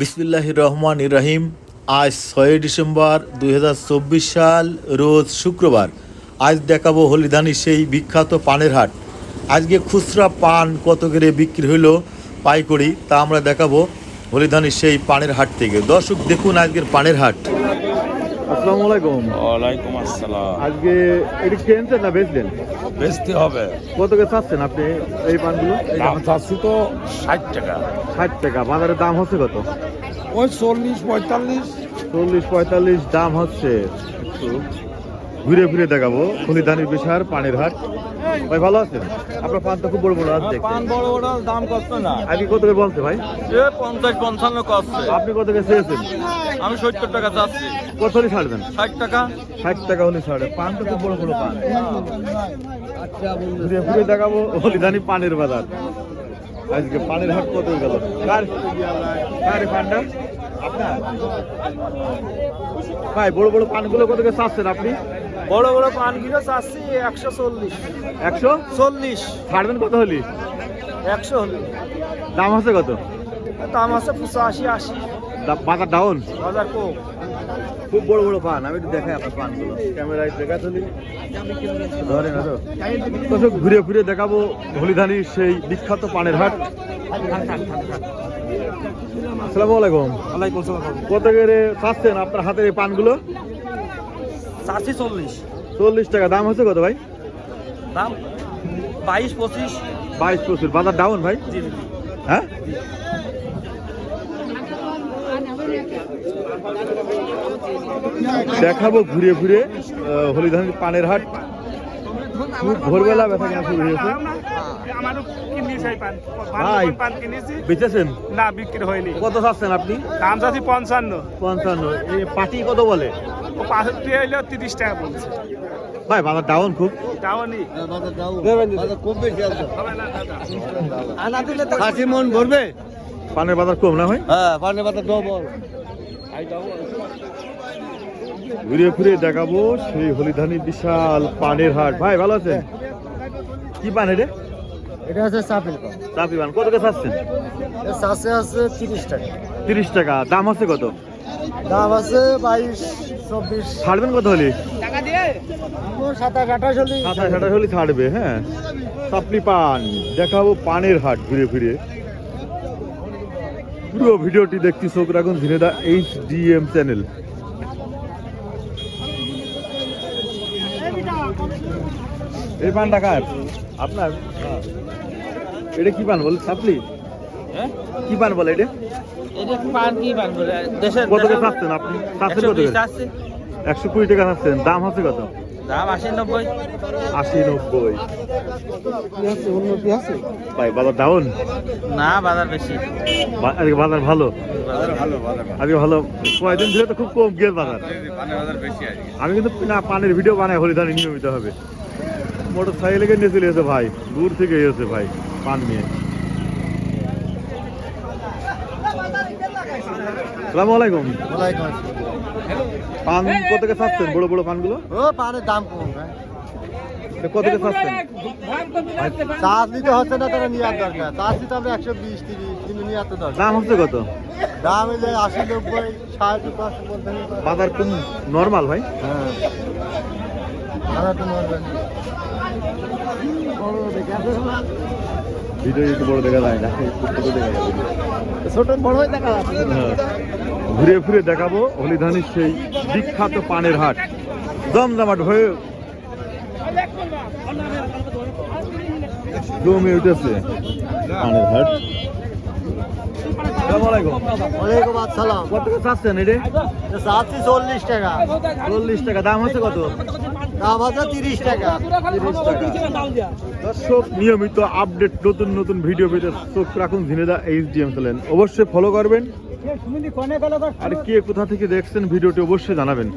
বিসমিল্লাহ রহমান ইরাহিম আজ ছয় ডিসেম্বর দু হাজার চব্বিশ সাল, রোজ শুক্রবার। আজ দেখাবো হলিধানি সেই বিখ্যাত পানের হাট। আজকে খুচরা পান কত করে বিক্রি হইল পাইকড়ি তা আমরা দেখাবো হলিধানির সেই পানের হাট থেকে। দর্শক, দেখুন আজকের পানের হাট। আসসালামু আলাইকুম। ওয়ালাইকুম আসসালাম। আজকে এটি কিনছেন না বেচলেন? বেচতে হবে। কত করে চাচ্ছেন আপনি এই পানগুলো? দাম চাচ্ছি তো ষাট টাকা। ষাট টাকা বাজারের দাম হচ্ছে কত? ওই চল্লিশ পঁয়তাল্লিশ। চল্লিশ পঁয়তাল্লিশ দাম হচ্ছে। একটু ঘুরে ঘুরে দেখাবো খলিদানির বিশার পানির হাট। ভাই ভালো আছেন? আপনার পান তো খুব বড় বড় আছে পান বড় বড় দাম কত না। আগে কত করে বলছে ভাই? এ পঞ্চাশ পঞ্চান্ন কষ্ট আপনি কত করে চেয়েছেন? আমি সত্তর টাকা চাচ্ছি। কত হলে ছাড়বেন। ষাট টাকা। ষাট টাকা হলে ছাড়ে। পান তো খুব বড় বড় পান। আচ্ছা ঘুরে ঘুরে দেখাবো হলিদানি পানের বাজার। আজকে পানের হাট কত গেল? কার কার পানটা? আপনার? ভাই বড় বড় পানগুলো কত করে চাচ্ছেন আপনি? বড় বড় পান কিলো চাচ্ছি একশো চল্লিশ। একশো? চল্লিশ। ছাড়বেন কত হলি? একশো হলে। দাম আছে কত? দাম আছে পঁচাশি আশি। বাজার ডাউন বাজার কম। খুব বড় বড় পান আমি একটু দেখাই আপনার পানগুলো। ক্যামেরায় দেখা তুলি ধরে না তো দর্শক ঘুরে ঘুরে দেখাবো হলিধানির সেই বিখ্যাত পানের হাট। আসসালামু আলাইকুম। ওয়ালাইকুম সালাম কত করে চাচ্ছেন আপনার হাতের এই পানগুলো? চাচ্ছি চল্লিশ। চল্লিশ টাকা। দাম হচ্ছে কত ভাই? দাম বাইশ পঁচিশ। বাইশ পঁচিশ। বাজার ডাউন ভাই? হ্যাঁ? দেখাবো ঘুরে ঘুরে আহ, হলিধানির পানের হাট। খুব ভোরবেলা ব্যথা কেনা শুরু হয়েছে? ভাই। কিনেছি বেচেছেন? না বিক্রি হয়নি। কত চাচ্ছেন আপনি? দাম যাচ্ছি পঞ্চান্ন। পঞ্চান্ন। এই পাটি কত বলে? ও পাঁচটি তিরিশ টাকা বলছে। ভাই বাজার ডাউন খুব। তাও নি খাসি মন ভরবে? পানের বাজার কম না হয় হ্যাঁ পানের পাতা ডবল ঘুরে ঘুরে দেখাবো সেই হলিধানি বিশাল পানের হাট। ভাই ভালো আছেন? কি পান এটা? এটা আছে সাপিল পান। চাপি পান। কত করে চাচ্ছেন? চাষে আছে তিরিশ টাকা। তিরিশ টাকা। দাম আছে কত? দাম আছে বাইশ চব্বিশ। ছাড়বেন কত হলে? সাতাশ আঠাশ হলে সাতাশ আঠাশ হলে ছাড়বে হ্যাঁ? পান দেখাবো পানের হাট ঘুরে ফিরে। পুরো ভিডিওটি দেখতে চোখ রাখুন Jhenaida H D M channel. এই পানটা কার? আপনার? এটা কি পান বল চাপলি কি পান বলে এটা? এটা পান কি পান বলে? দেশের কত করে চাচ্ছেন আপনি? চাচ্ছেন কত করে? একশো কুড়ি টাকা চাচ্ছেন। দাম আছে কত? দাম আশি নব্বই। আশি নব্বই। উন্নতি আছে? ভাই বাজার ডাউন না বাজার বেশি। আজকে বাজার ভালো? ভালো ভালো। আজকে ভালো। কয়েকদিন ধরে তো খুব কম গিয়ে বাজার। পানের বাজার বেশি আছে আমি কিন্তু না পানের ভিডিও বানাই হলিদানি নিয়মিত হবে। মোটর সাইকেলে নিয়ে চলে এসে ভাই? দূর থেকে এসে ভাই পান নিয়ে। সালামু আলাইকুম। পান কত থেকে চাচ্ছেন বড় বড় পানগুলো? ও পানের দাম কম কত থেকে চাষ নিতে হচ্ছে না তারা নিয়ে দরকার। চাষ আমরা একশো বিশ তিরিশ কিন্তু নিয়ে আসতে দরকার। দাম হচ্ছে কত? দাম আশি নব্বই ষাট পাঁচশো বাজার কম নর্মাল ভাই? হ্যাঁ। তো ভিডিও একটু বড় দেখা যায় না। ছোট দেখা যায় ছোট বড় হয়ে দেখা হ্যাঁ। ঘুরে ফিরে দেখাবো হলিধানির সেই বিখ্যাত পানের হাট। জমজমাট হয়ে জমে উঠেছে পানের হাট। ওয়ালাইকুম আসসালাম। কত চাচ্ছেন এটা? চাচ্ছি চল্লিশ টাকা। চল্লিশ টাকা। দাম হচ্ছে কত? দাম আছে তিরিশ টাকা। দর্শক নিয়মিত আপডেট নতুন নতুন ভিডিও পেতে চোখ রাখুন Jhenaida H D M channel. অবশ্যই ফলো করবেন। আর কে কোথা থেকে দেখছেন ভিডিওটি অবশ্যই জানাবেন।